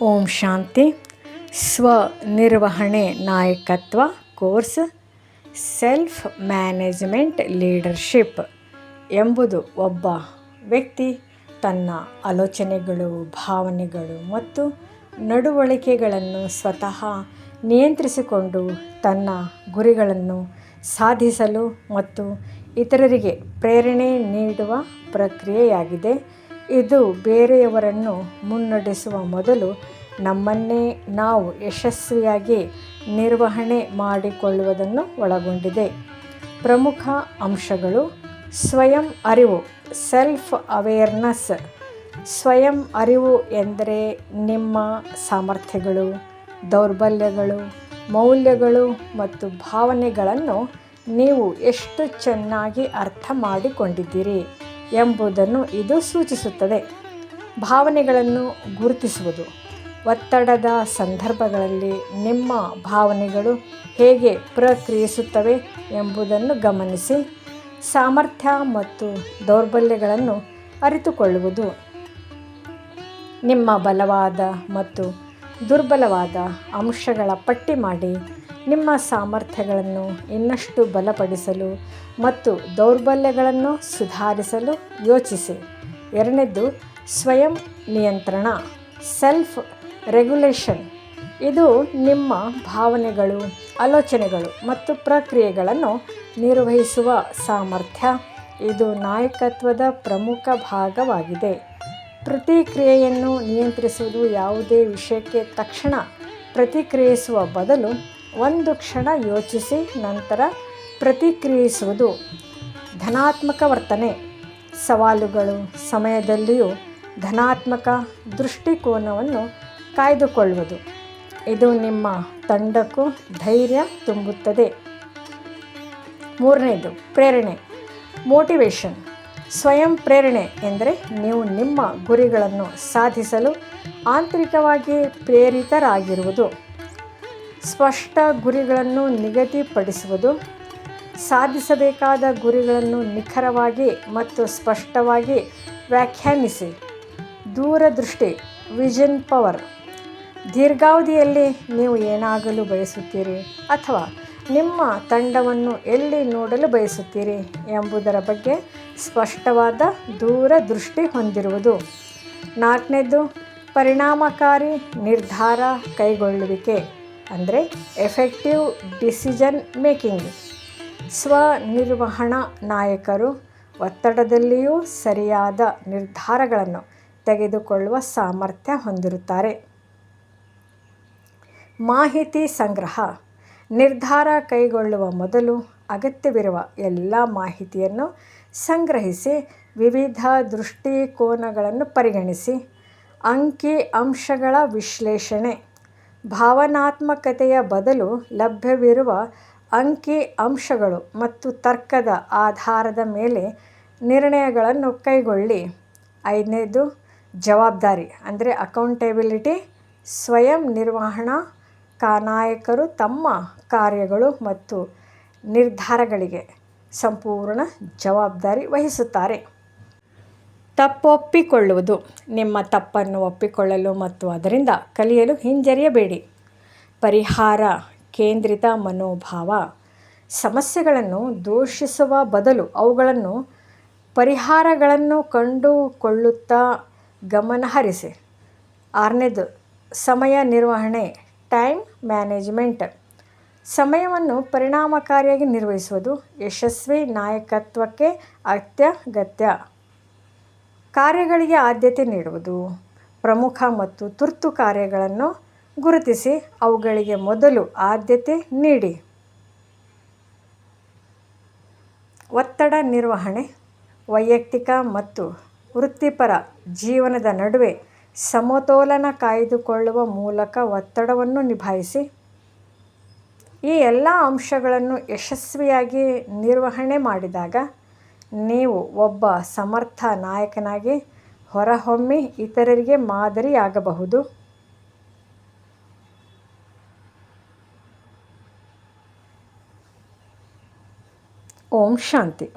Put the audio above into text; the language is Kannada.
ಓಂ ಶಾಂತಿ. ಸ್ವನಿರ್ವಹಣೆ ನಾಯಕತ್ವ ಕೋರ್ಸ್, ಸೆಲ್ಫ್ ಮ್ಯಾನೇಜ್ಮೆಂಟ್ ಲೀಡರ್ಶಿಪ್ ಎಂಬುದು ಒಬ್ಬ ವ್ಯಕ್ತಿ. ತನ್ನ ಆಲೋಚನೆಗಳು, ಭಾವನೆಗಳು ಮತ್ತು ನಡವಳಿಕೆಗಳನ್ನು ಸ್ವತಃ ನಿಯಂತ್ರಿಸಿಕೊಂಡು ತನ್ನ ಗುರಿಗಳನ್ನು ಸಾಧಿಸಲು ಮತ್ತು ಇತರರಿಗೆ ಪ್ರೇರಣೆ ನೀಡುವ ಪ್ರಕ್ರಿಯೆಯಾಗಿದೆ. ಇದು ಬೇರೆಯವರನ್ನು ಮುನ್ನಡೆಸುವ ಮೊದಲು ನಮ್ಮನ್ನೇ ನಾವು ಯಶಸ್ವಿಯಾಗಿ ನಿರ್ವಹಣೆ ಮಾಡಿಕೊಳ್ಳುವುದನ್ನು ಒಳಗೊಂಡಿದೆ. ಪ್ರಮುಖ ಅಂಶಗಳು ಸ್ವಯಂ ಅರಿವು ಸೆಲ್ಫ್ ಅವೇರ್ನೆಸ್ ಸ್ವಯಂ ಅರಿವು ಎಂದರೆ ನಿಮ್ಮ ಸಾಮರ್ಥ್ಯಗಳು, ದೌರ್ಬಲ್ಯಗಳು, ಮೌಲ್ಯಗಳು ಮತ್ತು ಭಾವನೆಗಳನ್ನು ನೀವು ಎಷ್ಟು ಚೆನ್ನಾಗಿ ಅರ್ಥ ಮಾಡಿಕೊಂಡಿದ್ದೀರಿ. ಎಂಬುದನ್ನು ಇದು ಸೂಚಿಸುತ್ತದೆ. ಭಾವನೆಗಳನ್ನು ಗುರುತಿಸುವುದು. ಒತ್ತಡದ ಸಂದರ್ಭಗಳಲ್ಲಿ ನಿಮ್ಮ ಭಾವನೆಗಳು ಹೇಗೆ ಪ್ರಕ್ರಿಯಿಸುತ್ತವೆ ಎಂಬುದನ್ನು ಗಮನಿಸಿ. ಸಾಮರ್ಥ್ಯ ಮತ್ತು ದೌರ್ಬಲ್ಯಗಳನ್ನು ಅರಿತುಕೊಳ್ಳುವುದು. ನಿಮ್ಮ ಬಲವಾದ ಮತ್ತು ದುರ್ಬಲವಾದ ಅಂಶಗಳ ಪಟ್ಟಿ ಮಾಡಿ. ನಿಮ್ಮ ಸಾಮರ್ಥ್ಯಗಳನ್ನು ಇನ್ನಷ್ಟು ಬಲಪಡಿಸಲು ಮತ್ತು ದೌರ್ಬಲ್ಯಗಳನ್ನು ಸುಧಾರಿಸಲು ಯೋಚಿಸಿ. ಎರಡನೇದು, ಸ್ವಯಂ ನಿಯಂತ್ರಣ ಸೆಲ್ಫ್ ರೆಗ್ಯುಲೇಷನ್ ಇದು ನಿಮ್ಮ ಭಾವನೆಗಳು, ಆಲೋಚನೆಗಳು ಮತ್ತು ಪ್ರಕ್ರಿಯೆಗಳನ್ನು ನಿರ್ವಹಿಸುವ ಸಾಮರ್ಥ್ಯ. ಇದು ನಾಯಕತ್ವದ ಪ್ರಮುಖ ಭಾಗವಾಗಿದೆ. ಪ್ರತಿಕ್ರಿಯೆಯನ್ನು ನಿಯಂತ್ರಿಸುವುದು ಯಾವುದೇ ವಿಷಯಕ್ಕೆ ತಕ್ಷಣ ಪ್ರತಿಕ್ರಿಯಿಸುವ ಬದಲು ಒಂದು ಕ್ಷಣ ಯೋಚಿಸಿ, ನಂತರ ಪ್ರತಿಕ್ರಿಯಿಸುವುದು. ಧನಾತ್ಮಕ ವರ್ತನೆ. ಸವಾಲುಗಳು ಸಮಯದಲ್ಲಿಯೂ ಧನಾತ್ಮಕ ದೃಷ್ಟಿಕೋನವನ್ನು ಕಾಯ್ದುಕೊಳ್ಳುವುದು. ಇದು ನಿಮ್ಮ ತಂಡಕ್ಕೂ ಧೈರ್ಯ ತುಂಬುತ್ತದೆ. ಮೂರನೇದು, ಪ್ರೇರಣೆ. ಮೋಟಿವೇಶನ್. ಸ್ವಯಂ ಪ್ರೇರಣೆ ಎಂದರೆ ನೀವು ನಿಮ್ಮ ಗುರಿಗಳನ್ನು ಸಾಧಿಸಲು ಆಂತರಿಕವಾಗಿ ಪ್ರೇರಿತರಾಗಿರುವುದು. ಸ್ಪಷ್ಟ ಗುರಿಗಳನ್ನು ನಿಗದಿಪಡಿಸುವುದು, ಸಾಧಿಸಬೇಕಾದ ಗುರಿಗಳನ್ನು ನಿಖರವಾಗಿ ಮತ್ತು ಸ್ಪಷ್ಟವಾಗಿ ವ್ಯಾಖ್ಯಾನಿಸಿ. ದೂರದೃಷ್ಟಿ ವಿಷನ್ ಪವರ್. ದೀರ್ಘಾವಧಿಯಲ್ಲಿ ನೀವು ಏನಾಗಲು ಬಯಸುತ್ತೀರಿ ಅಥವಾ ನಿಮ್ಮ ತಂಡವನ್ನು ಎಲ್ಲಿ ನೋಡಲು ಬಯಸುತ್ತೀರಿ ಎಂಬುದರ ಬಗ್ಗೆ ಸ್ಪಷ್ಟವಾದ ದೂರದೃಷ್ಟಿ ಹೊಂದಿರುವುದು. ನಾಲ್ಕನೇದು, ಪರಿಣಾಮಕಾರಿ ನಿರ್ಧಾರ ಕೈಗೊಳ್ಳುವಿಕೆ. ಅಂದರೆ ಎಫೆಕ್ಟಿವ್ ಡಿಸಿಷನ್ ಮೇಕಿಂಗ್ ಸ್ವನಿರ್ವಹಣಾ ನಾಯಕರು ಒತ್ತಡದಲ್ಲಿಯೂ ಸರಿಯಾದ ನಿರ್ಧಾರಗಳನ್ನು ತೆಗೆದುಕೊಳ್ಳುವ ಸಾಮರ್ಥ್ಯ ಹೊಂದಿರುತ್ತಾರೆ. ಮಾಹಿತಿ ಸಂಗ್ರಹ. ನಿರ್ಧಾರ ಕೈಗೊಳ್ಳುವ ಮೊದಲು ಅಗತ್ಯವಿರುವ ಎಲ್ಲ ಮಾಹಿತಿಯನ್ನು ಸಂಗ್ರಹಿಸಿ ವಿವಿಧ ದೃಷ್ಟಿಕೋನಗಳನ್ನು ಪರಿಗಣಿಸಿ ಅಂಕಿ ಅಂಶಗಳ ವಿಶ್ಲೇಷಣೆ ಭಾವನಾತ್ಮಕತೆಯ ಬದಲು ಲಭ್ಯವಿರುವ ಅಂಕಿ ಅಂಶಗಳು ಮತ್ತು ತರ್ಕದ ಆಧಾರದ ಮೇಲೆ ನಿರ್ಣಯಗಳನ್ನು ಕೈಗೊಳ್ಳಿ. ಐದನೇದು, ಜವಾಬ್ದಾರಿ ಅಂದರೆ ಅಕೌಂಟೆಬಿಲಿಟಿ ಸ್ವಯಂ ನಿರ್ವಹಣಾ ಕಾನಾಯಕರು ತಮ್ಮ ಕಾರ್ಯಗಳು ಮತ್ತು ನಿರ್ಧಾರಗಳಿಗೆ ಸಂಪೂರ್ಣ ಜವಾಬ್ದಾರಿ ವಹಿಸುತ್ತಾರೆ. ತಪ್ಪೊಪ್ಪಿಕೊಳ್ಳುವುದು. ನಿಮ್ಮ ತಪ್ಪನ್ನು ಒಪ್ಪಿಕೊಳ್ಳಲು ಮತ್ತು ಅದರಿಂದ ಕಲಿಯಲು ಹಿಂಜರಿಯಬೇಡಿ. ಪರಿಹಾರ, ಕೇಂದ್ರಿತ ಮನೋಭಾವ, ಸಮಸ್ಯೆಗಳನ್ನು ದೂಷಿಸುವ ಬದಲು ಅವುಗಳನ್ನು, ಪರಿಹಾರಗಳನ್ನು ಕಂಡುಕೊಳ್ಳುತ್ತಾ ಗಮನಹರಿಸಿ ಆರನೇದು, ಸಮಯ ನಿರ್ವಹಣೆ ಟೈಮ್ ಮ್ಯಾನೇಜ್ಮೆಂಟ್ ಸಮಯವನ್ನು ಪರಿಣಾಮಕಾರಿಯಾಗಿ ನಿರ್ವಹಿಸುವುದು ಯಶಸ್ವಿ ನಾಯಕತ್ವಕ್ಕೆ ಅತ್ಯಗತ್ಯ. ಕಾರ್ಯಗಳಿಗೆ ಆದ್ಯತೆ ನೀಡುವುದು. ಪ್ರಮುಖ ಮತ್ತು ತುರ್ತು ಕಾರ್ಯಗಳನ್ನು ಗುರುತಿಸಿ ಅವುಗಳಿಗೆ ಮೊದಲು ಆದ್ಯತೆ ನೀಡಿ. ಒತ್ತಡ ನಿರ್ವಹಣೆ, ವೈಯಕ್ತಿಕ ಮತ್ತು ವೃತ್ತಿಪರ ಜೀವನದ ನಡುವೆ ಸಮತೋಲನ ಕಾಯ್ದುಕೊಳ್ಳುವ ಮೂಲಕ ಒತ್ತಡವನ್ನು ನಿಭಾಯಿಸಿ, ಈ ಎಲ್ಲ ಅಂಶಗಳನ್ನು ಯಶಸ್ವಿಯಾಗಿ ನಿರ್ವಹಣೆ ಮಾಡಿದಾಗ ನೀವು ಒಬ್ಬ ಸಮರ್ಥ ನಾಯಕನಾಗಿ ಹೊರಹೊಮ್ಮಿ ಇತರರಿಗೆ ಮಾದರಿಯಾಗಬಹುದು. ಓಂ ಶಾಂತಿ.